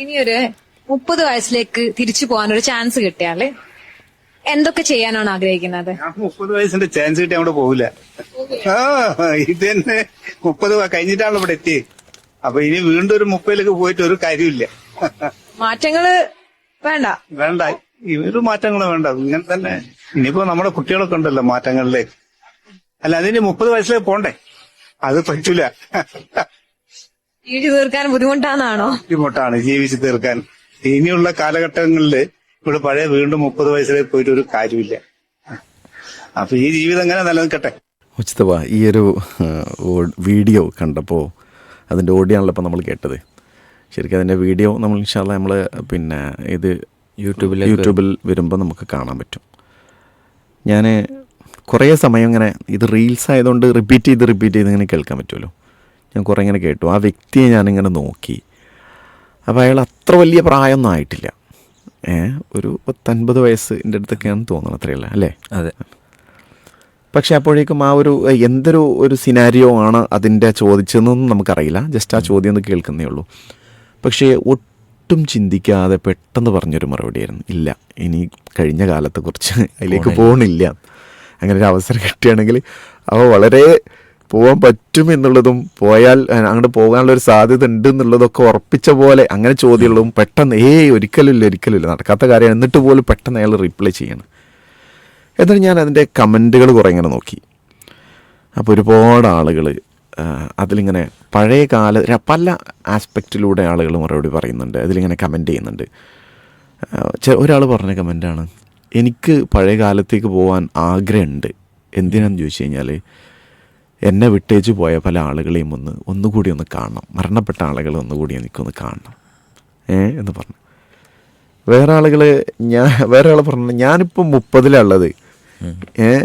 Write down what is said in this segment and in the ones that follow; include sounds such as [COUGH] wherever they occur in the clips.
ഇനിയൊരു മുപ്പത് വയസ്സിലേക്ക് തിരിച്ചു പോകാൻ ഒരു ചാൻസ് കിട്ടിയാൽ എന്തൊക്കെ ചെയ്യാനാണ് ആഗ്രഹിക്കുന്നത്? മുപ്പത് വയസ്സിന്റെ ചാൻസ് കിട്ടി അവിടെ പോകില്ല ആ ഇത് തന്നെ മുപ്പത് കഴിഞ്ഞിട്ടാണ് ഇവിടെ എത്തി അപ്പൊ ഇനി വീണ്ടും ഒരു മുപ്പതിലേക്ക് പോയിട്ട് ഒരു കാര്യമില്ല. മാറ്റങ്ങൾ വേണ്ട. വേണ്ട. ഇവർ ഒരു മാറ്റങ്ങൾ വേണ്ട. ഇങ്ങനെ തന്നെ. ഇനിയിപ്പോ നമ്മുടെ കുട്ടികളൊക്കെ ഉണ്ടല്ലോ മാറ്റങ്ങളിലേക്ക് അല്ല അതിന് മുപ്പത് വയസ്സിലേക്ക് പോണ്ടേ? അത് പറ്റൂല. ജീവിച്ചു തീർക്കാൻ ബുദ്ധിമുട്ടാണെന്നാണോ ബുദ്ധിമുട്ടാണ് ജീവിച്ചു തീർക്കാൻ. ഇനിയുള്ള കാലഘട്ടങ്ങളിൽ ഇവിടെ പഴയ വീണ്ടും മുപ്പത് വയസ്സിലേക്ക് പോയിട്ട് ഒരു കാര്യമില്ല. അപ്പൊ ഈ ജീവിതം എങ്ങനെ നിലനിൽക്കട്ടെ? ഉച്ചിതവ ഈ ഒരു വീഡിയോ കണ്ടപ്പോൾ അതിന്റെ ഓഡിയാണല്ലോ നമ്മൾ കേട്ടത്. ശരിക്കും അതിന്റെ വീഡിയോ നമ്മൾ ഇൻഷാല്ല നമ്മൾ പിന്നെ ഇത് യൂട്യൂബിൽ യൂട്യൂബിൽ വരുമ്പോൾ നമുക്ക് കാണാൻ പറ്റും. ഞാൻ കുറേ സമയം ഇങ്ങനെ ഇത് റീൽസ് ആയതുകൊണ്ട് റിപ്പീറ്റ് ചെയ്ത് റിപ്പീറ്റ് ചെയ്ത് ഇങ്ങനെ കേൾക്കാൻ പറ്റുമല്ലോ. ഞാൻ കുറേ ഇങ്ങനെ കേട്ടു. ആ വ്യക്തിയെ ഞാനിങ്ങനെ നോക്കി. അപ്പോൾ അയാൾ അത്ര വലിയ പ്രായമൊന്നും ആയിട്ടില്ല. ഒരു പത്തൊൻപത് വയസ്സിന്റെ അടുത്തൊക്കെയാണ് തോന്നുന്നത് അത്രയല്ല അല്ലേ? അതെ. പക്ഷെ അപ്പോഴേക്കും ആ ഒരു എന്തൊരു ഒരു സിനാരിയോ ആണ് അതിന്റെ ചോദിച്ചതെന്നൊന്നും നമുക്കറിയില്ല. ജസ്റ്റ് ആ ചോദ്യം ഒന്ന് കേൾക്കുന്നേ ഉള്ളൂ. പക്ഷേ ഒട്ടും ചിന്തിക്കാതെ പെട്ടെന്ന് പറഞ്ഞൊരു മറുപടിയായിരുന്നു ഇല്ല ഇനി കഴിഞ്ഞ കാലത്തെക്കുറിച്ച് അതിലേക്ക് പോകണില്ല അങ്ങനെ ഒരു അവസരം കിട്ടുകയാണെങ്കിൽ അവ വളരെ പോകാൻ പറ്റും എന്നുള്ളതും പോയാൽ അങ്ങോട്ട് പോകാനുള്ള ഒരു സാധ്യത ഉണ്ട് എന്നുള്ളതൊക്കെ ഉറപ്പിച്ച പോലെ അങ്ങനെ ചോദ്യമുള്ളതും പെട്ടെന്ന് ഏയ് ഒരിക്കലുമില്ല ഒരിക്കലുമില്ല. നടക്കാത്ത കാര്യം എന്നിട്ട് പോലും പെട്ടെന്ന് അയാൾ റിപ്ലൈ ചെയ്യണം. എന്നിട്ട് ഞാൻ അതിന്റെ കമന്റുകൾ കുറേ ഇങ്ങനെ നോക്കി. അപ്പോൾ ഒരുപാട് ആളുകൾ അതിലിങ്ങനെ പഴയ കാല പല ആസ്പെക്റ്റിലൂടെ ആളുകൾ മറുപടി പറയുന്നുണ്ട് അതിലിങ്ങനെ കമന്റ് ചെയ്യുന്നുണ്ട്. ഒരാൾ പറഞ്ഞ കമന്റാണ് എനിക്ക് പഴയ കാലത്തേക്ക് പോകാൻ ആഗ്രഹമുണ്ട്. എന്തിനാന്ന് ചോദിച്ചു കഴിഞ്ഞാൽ എന്നെ വിട്ടേച്ച് പോയ പല ആളുകളെയും ഒന്ന് ഒന്നുകൂടി ഒന്ന് കാണണം. മരണപ്പെട്ട ആളുകളെ ഒന്നുകൂടി എനിക്കൊന്ന് കാണണം. ഏ? എന്ന് പറഞ്ഞു. വേറെ ആളുകൾ ഞാൻ വേറെ ആൾ പറഞ്ഞു ഞാനിപ്പോൾ മുപ്പതിലുള്ളത്. ഏ?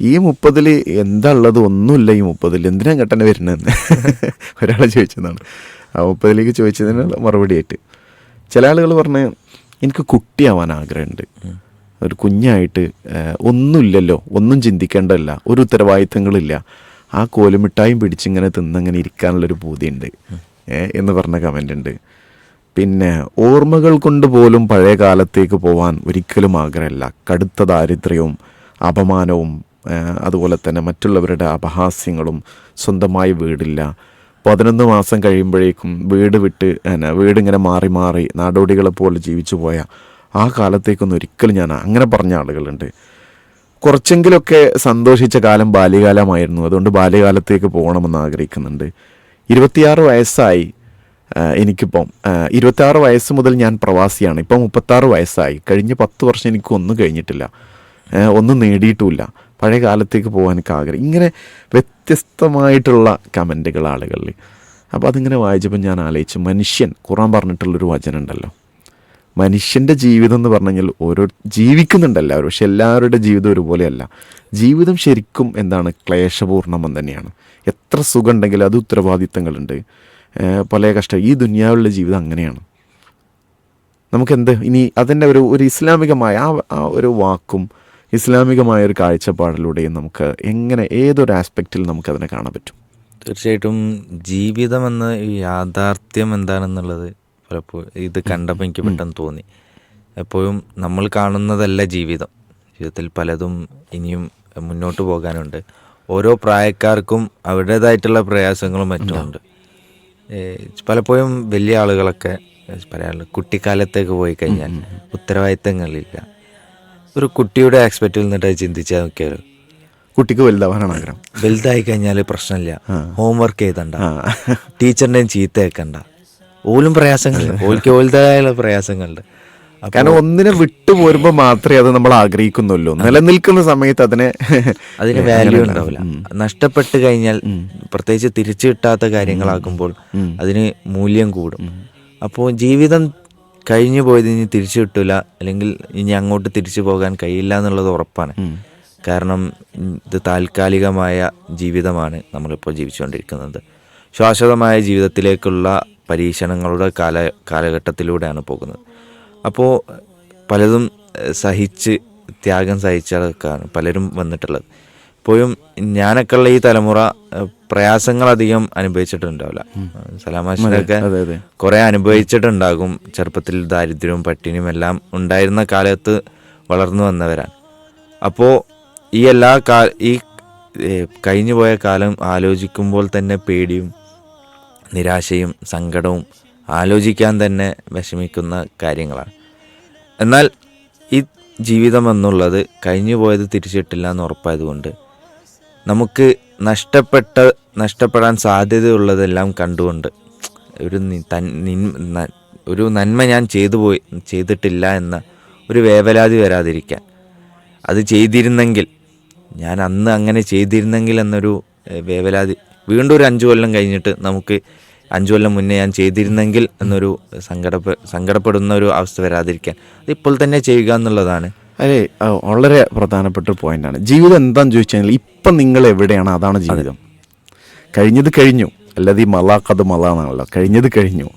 ഈ മുപ്പതിൽ എന്താ ഉള്ളത് ഒന്നുമില്ല ഈ മുപ്പതിൽ എന്തിനാ കെട്ടനെ വരുന്നതെന്ന്? [LAUGHS] ഒരാൾ ചോദിച്ചതാണ്. ആ മുപ്പതിലേക്ക് ചോദിച്ചതിനുള്ള മറുപടി ആയിട്ട് ചില ആളുകൾ പറഞ്ഞ് എനിക്ക് കുട്ടിയാവാൻ ആഗ്രഹമുണ്ട്. ഒരു കുഞ്ഞായിട്ട് ഒന്നുമില്ലല്ലോ ഒന്നും ചിന്തിക്കേണ്ടല്ല ഒരു ഉത്തരവാദിത്തങ്ങളില്ല. ആ കോലുമിഠായും പിടിച്ചിങ്ങനെ തിന്നങ്ങനെ ഇരിക്കാനുള്ളൊരു പൂതിയുണ്ട്. എന്ന് പറഞ്ഞ കമന്റ് ഉണ്ട്. പിന്നെ ഓർമ്മകൾ കൊണ്ട് പോലും പഴയ കാലത്തേക്ക് പോവാൻ ഒരിക്കലും ആഗ്രഹമില്ല. കടുത്ത ദാരിദ്ര്യവും അപമാനവും അതുപോലെ തന്നെ മറ്റുള്ളവരുടെ അപഹാസ്യങ്ങളും സ്വന്തമായി വീടില്ല. പതിനൊന്ന് മാസം കഴിയുമ്പോഴേക്കും വീട് വിട്ട് എന്നാ വീടിങ്ങനെ മാറി മാറി നാടോടികളെ പോലെ ജീവിച്ചു പോയ ആ കാലത്തേക്കൊന്നും ഒരിക്കലും ഞാൻ അങ്ങനെ പറഞ്ഞ ആളുകളുണ്ട്. കുറച്ചെങ്കിലൊക്കെ സന്തോഷിച്ച കാലം ബാല്യകാലമായിരുന്നു. അതുകൊണ്ട് ബാല്യകാലത്തേക്ക് പോകണമെന്ന് ആഗ്രഹിക്കുന്നുണ്ട്. ഇരുപത്തിയാറ് വയസ്സായി എനിക്കിപ്പം ഇരുപത്തിയാറ് വയസ്സ് മുതൽ ഞാൻ പ്രവാസിയാണ്. ഇപ്പം മുപ്പത്താറ് വയസ്സായി. കഴിഞ്ഞ പത്ത് വർഷം എനിക്ക് ഒന്നും കഴിഞ്ഞിട്ടില്ല ഒന്നും നേടിയിട്ടുമില്ല. പഴയ കാലത്തേക്ക് പോകാൻ എനിക്ക് ആഗ്രഹം. ഇങ്ങനെ വ്യത്യസ്തമായിട്ടുള്ള കമന്റുകൾ ആളുകളിൽ. അപ്പോൾ അതിങ്ങനെ വായിച്ചപ്പോൾ ഞാൻ ആലോചിച്ചു മനുഷ്യൻ ഖുറാൻ പറഞ്ഞിട്ടുള്ളൊരു വചനം ഉണ്ടല്ലോ. മനുഷ്യന്റെ ജീവിതം എന്ന് പറഞ്ഞു കഴിഞ്ഞാൽ ഓരോ ജീവിക്കുന്നുണ്ട് എല്ലാവരും പക്ഷെ എല്ലാവരുടെ ജീവിതം ഒരുപോലെയല്ല. ജീവിതം ശരിക്കും എന്താണ്? ക്ലേശപൂർണം തന്നെയാണ്. എത്ര സുഖം ഉണ്ടെങ്കിലും അത് ഉത്തരവാദിത്തങ്ങളുണ്ട്. പല കഷ്ടം ഈ ദുനിയാവിലുള്ള ജീവിതം അങ്ങനെയാണ്. നമുക്കെന്ത്? ഇനി അതിന്റെ ഒരു ഒരു ഇസ്ലാമികമായ ആ ഒരു വാക്കും ഇസ്ലാമികമായ ഒരു കാഴ്ചപ്പാടിലൂടെയും നമുക്ക് എങ്ങനെ ഏതൊരു ആസ്പെക്റ്റിൽ നമുക്കതിനെ കാണാൻ പറ്റും? തീർച്ചയായിട്ടും ജീവിതം എന്ന യാഥാർത്ഥ്യം എന്താണെന്നുള്ളത് പലപ്പോഴും ഇത് കണ്ടപ്പോൾ എനിക്ക് പെട്ടെന്ന് തോന്നി. എപ്പോഴും നമ്മൾ കാണുന്നതല്ല ജീവിതം. ജീവിതത്തിൽ പലതും ഇനിയും മുന്നോട്ട് പോകാനുണ്ട്. ഓരോ പ്രായക്കാർക്കും അവരുടേതായിട്ടുള്ള പ്രയാസങ്ങളും മറ്റുമുണ്ട് പലപ്പോഴും വലിയ ആളുകളൊക്കെ പറയാനുള്ള കുട്ടിക്കാലത്തേക്ക് പോയി കഴിഞ്ഞാൽ ഉത്തരവാദിത്തങ്ങളില്ല. ഒരു കുട്ടിയുടെ ആക്സ്പെക്റ്റിൽ നിന്നിട്ട് ചിന്തിച്ചാൽ നോക്കിയാലോ കുട്ടിക്ക് വലുതാവാനാണ് ആഗ്രഹം. വലുതായി കഴിഞ്ഞാൽ പ്രശ്നമില്ല. ഹോംവർക്ക് ചെയ്തണ്ട ടീച്ചറിന്റെയും ചീത്ത കേൾക്കണ്ട. ഓലും പ്രയാസങ്ങളുണ്ട്. ഓൽക്ക് ഓലതായുള്ള പ്രയാസങ്ങളുണ്ട്. കാരണം ഒന്നിനെ വിട്ടു പോരുമ്പോൾ മാത്രമേ അത് നമ്മൾ ആഗ്രഹിക്കുന്നുള്ളൂ. നിലനിൽക്കുന്ന സമയത്ത് അതിനെ അതിന് വാല്യൂ ഉണ്ടാവില്ല. നഷ്ടപ്പെട്ട് കഴിഞ്ഞാൽ പ്രത്യേകിച്ച് തിരിച്ചു കിട്ടാത്ത കാര്യങ്ങളാക്കുമ്പോൾ അതിന് മൂല്യം കൂടും. അപ്പോൾ ജീവിതം കഴിഞ്ഞു പോയത് ഇനി തിരിച്ചു കിട്ടില്ല അല്ലെങ്കിൽ ഇനി അങ്ങോട്ട് തിരിച്ചു പോകാൻ കഴിയില്ല എന്നുള്ളത് ഉറപ്പാണ്. കാരണം ഇത് താൽക്കാലികമായ ജീവിതമാണ് നമ്മളിപ്പോൾ ജീവിച്ചുകൊണ്ടിരിക്കുന്നത്. ശാശ്വതമായ ജീവിതത്തിലേക്കുള്ള പരീക്ഷണങ്ങളുടെ കാല കാലഘട്ടത്തിലൂടെയാണ് പോകുന്നത്. അപ്പോൾ പലതും സഹിച്ച് ത്യാഗം സഹിച്ചതൊക്കെയാണ് പലരും വന്നിട്ടുള്ളത്. ഇപ്പോഴും ഞാനൊക്കെ ഉള്ള ഈ തലമുറ പ്രയാസങ്ങൾ പ്രയാസങ്ങളധികം അനുഭവിച്ചിട്ടുണ്ടാവില്ല. സലാമാഷിനൊക്കെ. കുറെ അനുഭവിച്ചിട്ടുണ്ടാകും. ചെറുപ്പത്തിൽ ദാരിദ്ര്യവും പട്ടിണിയും എല്ലാം ഉണ്ടായിരുന്ന കാലത്ത് വളർന്നു വന്നവരാണ്. അപ്പോൾ ഈ എല്ലാ കാ ഈ കഴിഞ്ഞുപോയ കഴിഞ്ഞു പോയ കാലം ആലോചിക്കുമ്പോൾ തന്നെ പേടിയും നിരാശയും സങ്കടവും ആലോചിക്കാൻ തന്നെ വിഷമിക്കുന്ന കാര്യങ്ങളാണ്. എന്നാൽ ഈ ജീവിതം എന്നുള്ളത് കഴിഞ്ഞു പോയത് തിരിച്ചിട്ടില്ല എന്ന് ഉറപ്പായതുകൊണ്ട് നമുക്ക് നഷ്ടപ്പെട്ട നഷ്ടപ്പെടാൻ സാധ്യതയുള്ളതെല്ലാം കണ്ടുകൊണ്ട് ഒരു ഒരു നന്മ ഞാൻ ചെയ്തു പോയി ചെയ്തിട്ടില്ല എന്ന ഒരു വേവലാതി വരാതിരിക്കാൻ. അത് ചെയ്തിരുന്നെങ്കിൽ ഞാൻ അന്ന് അങ്ങനെ ചെയ്തിരുന്നെങ്കിൽ എന്നൊരു വേവലാതി വീണ്ടും ഒരു അഞ്ചു കൊല്ലം കഴിഞ്ഞിട്ട് നമുക്ക് അഞ്ചു കൊല്ലം മുന്നേ ഞാൻ ചെയ്തിരുന്നെങ്കിൽ എന്നൊരു സങ്കടപ്പെ സങ്കടപ്പെടുന്ന ഒരു അവസ്ഥ വരാതിരിക്കാൻ. അത് ഇപ്പോൾ തന്നെ ചെയ്യുക എന്നുള്ളതാണ്. അതെ വളരെ പ്രധാനപ്പെട്ട ഒരു പോയിന്റാണ് ജീവിതം എന്താണെന്ന് ചോദിച്ചു കഴിഞ്ഞാൽ ഇപ്പം നിങ്ങൾ എവിടെയാണ്? അതാണ് ജീവിതം. കഴിഞ്ഞത് കഴിഞ്ഞു. അല്ലാതെ ഈ മലാക്കത് മല എന്നാണല്ലോ കഴിഞ്ഞത് കഴിഞ്ഞു.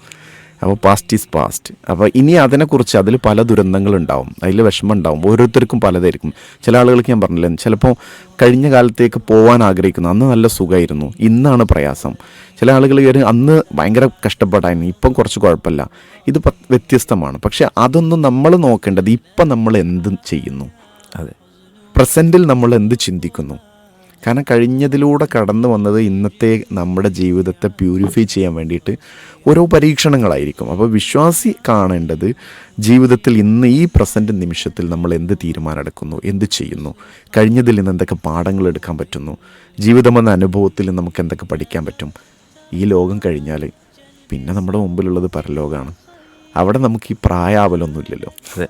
അപ്പോൾ പാസ്റ്റ് ഈസ് പാസ്റ്റ് അപ്പോൾ ഇനി അതിനെക്കുറിച്ച് അതിൽ പല ദുരന്തങ്ങളുണ്ടാവും. അതിൽ വിഷമം ഉണ്ടാവും ഓരോരുത്തർക്കും പലതായിരിക്കും. ചില ആളുകൾക്ക് ഞാൻ പറഞ്ഞില്ലേ ചിലപ്പോൾ കഴിഞ്ഞ കാലത്തേക്ക് പോകാൻ ആഗ്രഹിക്കുന്നു. അന്ന് നല്ല സുഖമായിരുന്നു. ഇന്നാണ് പ്രയാസം. ചില ആളുകൾ കയറി അന്ന് ഭയങ്കര കഷ്ടപ്പാടായിരുന്നു ഇപ്പം കുറച്ച് കുഴപ്പമില്ല. ഇത് വ്യത്യസ്തമാണ്. പക്ഷേ അതൊന്നും നമ്മൾ നോക്കേണ്ടത് ഇപ്പം നമ്മൾ എന്ത് ചെയ്യുന്നു? അതെ. പ്രസന്റിൽ നമ്മൾ എന്ത് ചിന്തിക്കുന്നു? കാരണം കഴിഞ്ഞതിലൂടെ കടന്നു വന്നത് ഇന്നത്തെ നമ്മുടെ ജീവിതത്തെ പ്യൂരിഫൈ ചെയ്യാൻ വേണ്ടിയിട്ട് ഓരോ പരീക്ഷണങ്ങളായിരിക്കും. അപ്പോൾ വിശ്വാസി കാണേണ്ടത് ജീവിതത്തിൽ ഇന്ന് ഈ പ്രസന്റ് നിമിഷത്തിൽ നമ്മൾ എന്ത് തീരുമാനമെടുക്കുന്നു എന്ത് ചെയ്യുന്നു കഴിഞ്ഞതിൽ നിന്ന് എന്തൊക്കെ പാഠങ്ങൾ എടുക്കാൻ പറ്റുന്നു ജീവിതമെന്ന അനുഭവത്തിൽ നമുക്ക് എന്തൊക്കെ പഠിക്കാൻ പറ്റും ഈ ലോകം കഴിഞ്ഞാൽ പിന്നെ നമ്മുടെ മുമ്പിലുള്ളത് പരലോകമാണ്. അവിടെ നമുക്ക് ഈ പ്രായാവലൊന്നുമില്ലല്ലോ. അതെ.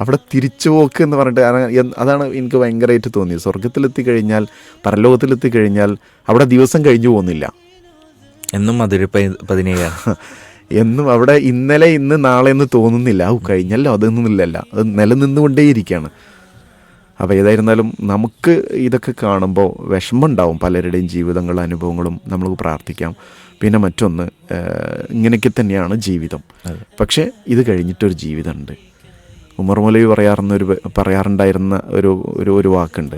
അവിടെ തിരിച്ചു പോക്ക് എന്ന് പറഞ്ഞിട്ട് അതാണ് എനിക്ക് ഭയങ്കരമായിട്ട് തോന്നിയത്. സ്വർഗത്തിലെത്തി കഴിഞ്ഞാൽ പരലോകത്തിലെത്തി കഴിഞ്ഞാൽ അവിടെ ദിവസം കഴിഞ്ഞു പോകുന്നില്ല. എന്നും അതൊരു പതിനേഴ്? [LAUGHS] എന്നും അവിടെ ഇന്നലെ ഇന്ന് നാളെ എന്ന് തോന്നുന്നില്ല. ഔ കഴിഞ്ഞല്ലോ അതൊന്നുമില്ലല്ല അത് നിലനിന്നുകൊണ്ടേയിരിക്കുകയാണ് അപ്പോൾ ഏതായിരുന്നാലും നമുക്ക് ഇതൊക്കെ കാണുമ്പോൾ വിഷമമുണ്ടാവും. പലരുടെയും ജീവിതങ്ങളും അനുഭവങ്ങളും നമുക്ക് പ്രാർത്ഥിക്കാം. പിന്നെ മറ്റൊന്ന് ഇങ്ങനെയൊക്കെ തന്നെയാണ് ജീവിതം. പക്ഷേ ഇത് കഴിഞ്ഞിട്ടൊരു ജീവിതമുണ്ട്. ഉമർ മൗലവി പറയാറുന്ന ഒരു പറയാറുണ്ടായിരുന്ന ഒരു ഒരു ഒരു വാക്കുണ്ട്.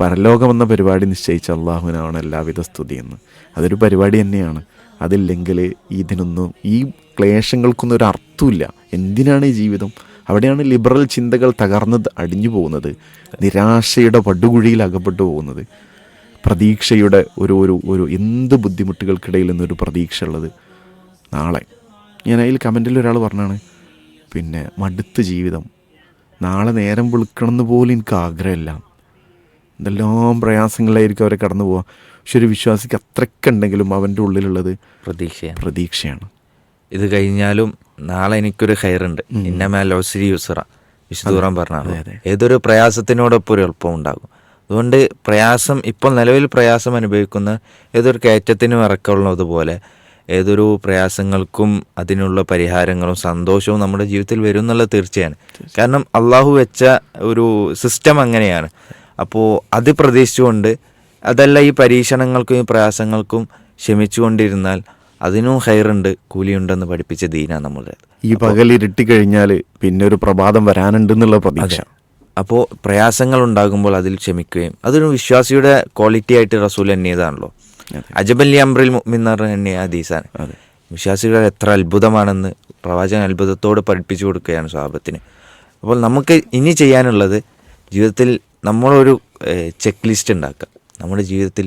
പരലോകം എന്ന പരിപാടി നിശ്ചയിച്ച അള്ളാഹുവിനാണ് എല്ലാവിധ സ്തുതിയെന്ന്. അതൊരു പരിപാടി തന്നെയാണ്. അതില്ലെങ്കിൽ ഇതിനൊന്നും ഈ ക്ലേശങ്ങൾക്കൊന്നും ഒരു അർത്ഥമില്ല എന്തിനാണ് ഈ ജീവിതം? അവിടെയാണ് ലിബറൽ ചിന്തകൾ തകർന്ന് അടിഞ്ഞു പോകുന്നത്. നിരാശയുടെ പടുകുഴിയിൽ അകപ്പെട്ടു പോകുന്നത്. പ്രതീക്ഷയുടെ ഒരു ഒരു ഒരു എന്ത് ബുദ്ധിമുട്ടുകൾക്കിടയിൽ നിന്നൊരു പ്രതീക്ഷ ഉള്ളത്? നാളെ. ഞാൻ അതിൽ കമന്റിൽ ഒരാൾ പറഞ്ഞാണ് പിന്നെ മടുത്ത ജീവിതം. നാളെ നേരം വിളിക്കണമെന്ന് പോലും എനിക്ക് ആഗ്രഹമില്ല. എന്തെല്ലാം പ്രയാസങ്ങളിലായിരിക്കും അവരെ കടന്നു പോവുക പക്ഷെ ഒരു വിശ്വാസിക്ക് അത്രയ്ക്കുണ്ടെങ്കിലും അവന്റെ ഉള്ളിലുള്ളത് പ്രതീക്ഷയാണ്. പ്രതീക്ഷയാണ്. ഇത് കഴിഞ്ഞാലും നാളെ എനിക്കൊരു ഹയറുണ്ട് ഇന്നമാലോസിരി യൂസറ വിശുദ്ധൂറാൻ പറഞ്ഞാൽ ഏതൊരു പ്രയാസത്തിനോടൊപ്പം ഒരു എളുപ്പം ഉണ്ടാകും. അതുകൊണ്ട് പ്രയാസം ഇപ്പോൾ നിലവിൽ പ്രയാസം അനുഭവിക്കുന്ന ഏതൊരു കയറ്റത്തിനും ഇറക്കമുള്ളതുപോലെ ഏതൊരു പ്രയാസങ്ങൾക്കും അതിനുള്ള പരിഹാരങ്ങളും സന്തോഷവും നമ്മുടെ ജീവിതത്തിൽ വരും എന്നുള്ളത് തീർച്ചയാണ്. കാരണം അള്ളാഹു വെച്ച ഒരു സിസ്റ്റം അങ്ങനെയാണ്. അപ്പോൾ അത് പ്രതീക്ഷിച്ചുകൊണ്ട് അതല്ല ഈ പരീക്ഷണങ്ങൾക്കും ഈ പ്രയാസങ്ങൾക്കും ക്ഷമിച്ചുകൊണ്ടിരുന്നാൽ അതിനും ഹൈറുണ്ട് കൂലിയുണ്ടെന്ന് പഠിപ്പിച്ച ദീന നമ്മുടെ ഈ പകൽ ഇരുട്ടി കഴിഞ്ഞാൽ പിന്നെ ഒരു പ്രഭാതം വരാനുണ്ടെന്നുള്ള പ്രതീക്ഷ. അപ്പോൾ പ്രയാസങ്ങൾ ഉണ്ടാകുമ്പോൾ അതിൽ ക്ഷമിക്കുകയും അതൊരു വിശ്വാസിയുടെ ക്വാളിറ്റി ആയിട്ട് റസൂൽ എണ്ണിയതാണല്ലോ. അജബല്ലി അംബ്രിൽ മുഅ്മിൻ എന്ന് എണ്ണിയ ഹദീസാണ് വിശ്വാസികൾ എത്ര അത്ഭുതമാണെന്ന് പ്രവാചകൻ അത്ഭുതത്തോട് പഠിപ്പിച്ചു കൊടുക്കുകയാണ് സ്വാഭത്തിന് അപ്പോൾ നമുക്ക് ഇനി ചെയ്യാനുള്ളത് ജീവിതത്തിൽ നമ്മളൊരു ചെക്ക് ലിസ്റ്റ് ഉണ്ടാക്കുക നമ്മുടെ ജീവിതത്തിൽ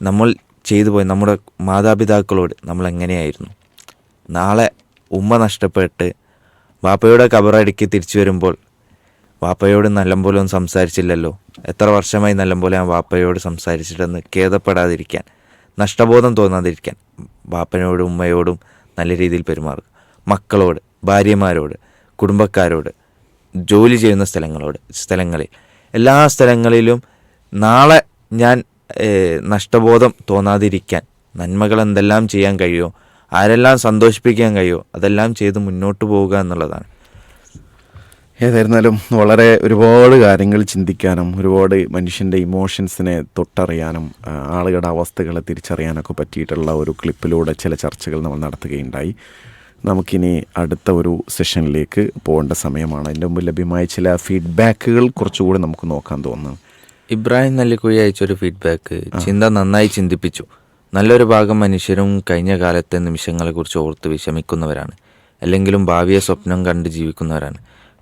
നമ്മൾ ചെയ്തു പോയി നമ്മുടെ മാതാപിതാക്കളോട് നമ്മൾ എങ്ങനെയായിരുന്നു? നാളെ ഉമ്മ നഷ്ടപ്പെട്ട് വാപ്പയുടെ കബറടുക്കി തിരിച്ചു വരുമ്പോൾ വാപ്പയോട് നല്ലപോലെ ഒന്നും സംസാരിച്ചില്ലല്ലോ? എത്ര വർഷമായി നല്ലപോലെ ഞാൻ വാപ്പയോട് സംസാരിച്ചിട്ടെന്ന് ഖേദപ്പെടാതിരിക്കാൻ. നഷ്ടബോധം തോന്നാതിരിക്കാൻ ബാപ്പനോടും ഉമ്മയോടും നല്ല രീതിയിൽ പെരുമാറുക. മക്കളോട് ഭാര്യമാരോട് കുടുംബക്കാരോട് ജോലി ചെയ്യുന്ന സ്ഥലങ്ങളോട് സ്ഥലങ്ങളിൽ. എല്ലാ സ്ഥലങ്ങളിലും നാളെ ഞാൻ നഷ്ടബോധം തോന്നാതിരിക്കാൻ നന്മകൾ എന്തെല്ലാം ചെയ്യാൻ കഴിയുമോ ആരെല്ലാം സന്തോഷിപ്പിക്കാൻ കഴിയുമോ അതെല്ലാം ചെയ്ത് മുന്നോട്ട് പോവുക എന്നുള്ളതാണ്. ഏതായിരുന്നാലും വളരെ ഒരുപാട് കാര്യങ്ങൾ ചിന്തിക്കാനും ഒരുപാട് മനുഷ്യന്റെ ഇമോഷൻസിനെ തൊട്ടറിയാനും ആളുകളുടെ അവസ്ഥകളെ തിരിച്ചറിയാനൊക്കെ പറ്റിയിട്ടുള്ള ഒരു ക്ലിപ്പിലൂടെ ചില ചർച്ചകൾ നമ്മൾ നടത്തുകയുണ്ടായി. നമുക്കിനി അടുത്ത ഒരു സെഷനിലേക്ക് പോകേണ്ട സമയമാണ്. അതിന്റെ മുമ്പ് ലഭ്യമായ ചില ഫീഡ്ബാക്കുകൾ കുറച്ചുകൂടി നമുക്ക് നോക്കാൻ തോന്നുന്നു. ഇബ്രാഹിം നല്ലിക്കുഴി അയച്ചൊരു ഫീഡ്ബാക്ക് ചിന്ത നന്നായി ചിന്തിപ്പിച്ചു. നല്ലൊരു ഭാഗം മനുഷ്യരും കഴിഞ്ഞ കാലത്തെ നിമിഷങ്ങളെക്കുറിച്ച് ഓർത്ത് വിഷമിക്കുന്നവരാണ്. അല്ലെങ്കിലും ഭാവിയെ സ്വപ്നം കണ്ട് ജീവിക്കുന്നവരാണ്.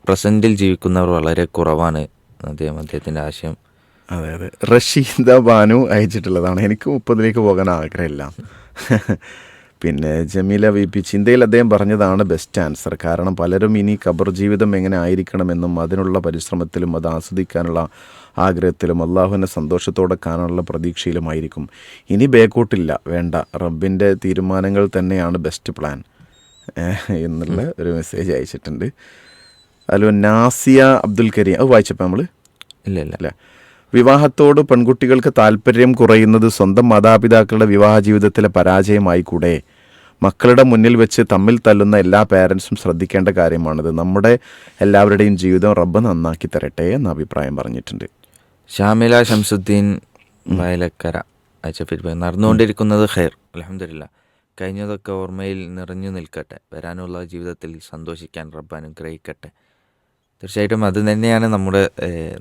പ്രസന്റിൽ ജീവിക്കുന്നവർ വളരെ കുറവാണ് അദ്ദേഹം അദ്ദേഹത്തിന്റെ ആശയം. അതെ അതെ. റഷീദ ബാനു അയച്ചിട്ടുള്ളതാണ്. എനിക്ക് മുപ്പതിലേക്ക് പോകാൻ ആഗ്രഹമില്ല. പിന്നെ ജമീല വി പി ചിന്തയിൽ അദ്ദേഹം പറഞ്ഞതാണ് ബെസ്റ്റ് ആൻസർ കാരണം പലരും ഇനി ഖബർ ജീവിതം എങ്ങനെ ആയിരിക്കണമെന്നും അതിനുള്ള പരിശ്രമത്തിലും അത് ആസ്വദിക്കാനുള്ള ആഗ്രഹത്തിലും അള്ളാഹുവിനെ സന്തോഷത്തോടെ കാണാനുള്ള പ്രതീക്ഷയിലുമായിരിക്കും. ഇനി ബേക്കോട്ടില്ല. വേണ്ട. റബ്ബിന്റെ തീരുമാനങ്ങൾ തന്നെയാണ് ബെസ്റ്റ് പ്ലാൻ എന്നുള്ള ഒരു മെസ്സേജ് അയച്ചിട്ടുണ്ട്. അതിൽ നാസിയ അബ്ദുൽ കരീം. അത് വായിച്ചപ്പോൾ നമ്മൾ ഇല്ല ഇല്ല. അല്ല? വിവാഹത്തോട് പെൺകുട്ടികൾക്ക് താല്പര്യം കുറയുന്നത് സ്വന്തം മാതാപിതാക്കളുടെ വിവാഹ ജീവിതത്തിലെ പരാജയമായി കൂടെ മക്കളുടെ മുന്നിൽ വെച്ച് തമ്മിൽ തല്ലുന്ന എല്ലാ പേരൻസും ശ്രദ്ധിക്കേണ്ട കാര്യമാണിത്. നമ്മുടെ എല്ലാവരുടെയും ജീവിതം റബ്ബ് നന്നാക്കി തരട്ടെ എന്ന അഭിപ്രായം പറഞ്ഞിട്ടുണ്ട്. ഷാമില ഷംസുദ്ദീൻ വയലക്കര. അയച്ച ഫീഡ്ബാക്ക് നടന്നുകൊണ്ടിരിക്കുന്നത് ഖൈർ. അലഹമില്ല കഴിഞ്ഞതൊക്കെ ഓർമ്മയിൽ നിറഞ്ഞു നിൽക്കട്ടെ. വരാനുള്ള ജീവിതത്തിൽ സന്തോഷിക്കാൻ റബ്ബ് അനുഗ്രഹിക്കട്ടെ. തീർച്ചയായിട്ടും അത് തന്നെയാണ് നമ്മുടെ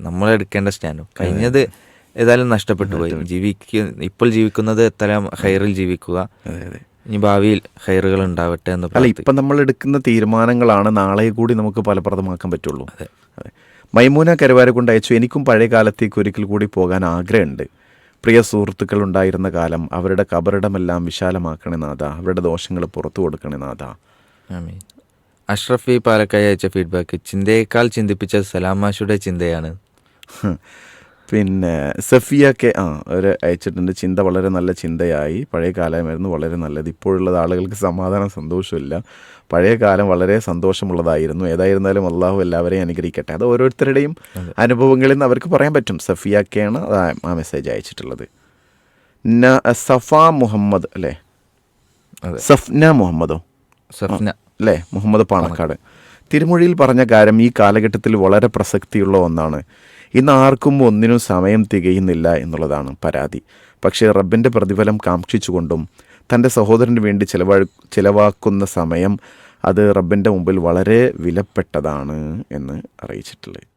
നമ്മൾ എടുക്കേണ്ട സ്റ്റാൻഡും. കഴിഞ്ഞത് ഏതായാലും നഷ്ടപ്പെട്ടു പോയി. ജീവിക്ക ഇപ്പോൾ ജീവിക്കുന്നത് എത്രയും ഹൈറിൽ ജീവിക്കുക. ഇനി ഭാവിയിൽ ഹൈറുകൾ ഉണ്ടാവട്ടെ എന്ന് അല്ല. ഇപ്പം നമ്മൾ എടുക്കുന്ന തീരുമാനങ്ങളാണ് നാളെ കൂടി നമുക്ക് ഫലപ്രദമാക്കാൻ പറ്റുള്ളൂ. അതെ. മൈമൂന കരുവാരെ കൊണ്ട് അയച്ചു. എനിക്കും പഴയ കാലത്തേക്ക് ഒരിക്കൽ കൂടി പോകാൻ ആഗ്രഹമുണ്ട്. പ്രിയ സുഹൃത്തുക്കൾ ഉണ്ടായിരുന്ന കാലം അവരുടെ കബറിടമെല്ലാം വിശാലമാക്കണേ നാഥ. അവരുടെ ദോഷങ്ങൾ പുറത്തു കൊടുക്കണേ നാഥ. അഷ്റഫി പാലക്കായി അയച്ച ഫീഡ്ബാക്ക് ചിന്തയേക്കാൾ ചിന്തിപ്പിച്ച സലാമാഷുടെ ചിന്തയാണ്. പിന്നെ സഫിയ കെ ആ ഒരു അയച്ചിട്ടുണ്ട്. ചിന്ത വളരെ നല്ല ചിന്തയായി. പഴയ കാലമായിരുന്നു വളരെ നല്ലത്. ഇപ്പോഴുള്ള ആളുകൾക്ക് സമാധാനം സന്തോഷമില്ല. പഴയ കാലം വളരെ സന്തോഷമുള്ളതായിരുന്നു. ഏതായിരുന്നാലും അള്ളാഹു എല്ലാവരെയും അനുഗ്രഹിക്കട്ടെ. അത് ഓരോരുത്തരുടെയും അനുഭവങ്ങളിൽ നിന്ന് അവർക്ക് പറയാൻ പറ്റും. സഫിയ കെയാണ് ആ മെസ്സേജ് അയച്ചിട്ടുള്ളത്. സഫ മുഹമ്മദ് അല്ലേ. സഫ്ന മുഹമ്മദോ? സഫ്ന. അല്ലേ മുഹമ്മദ് പാണക്കാട്. തിരുമൊഴിയിൽ പറഞ്ഞ കാര്യം ഈ കാലഘട്ടത്തിൽ വളരെ പ്രസക്തിയുള്ള ഒന്നാണ്. ഇന്ന് ആർക്കും ഒന്നിനും സമയം തികയുന്നില്ല എന്നുള്ളതാണ് പരാതി. പക്ഷേ റബ്ബിന്റെ പ്രതിഫലം കാക്ഷിച്ചുകൊണ്ടും തന്റെ സഹോദരന് വേണ്ടി ചിലവാ ചിലവാക്കുന്ന സമയം അത് റബ്ബിന്റെ മുമ്പിൽ വളരെ വിലപ്പെട്ടതാണ് എന്ന് അറിയിച്ചിട്ടുള്ളത്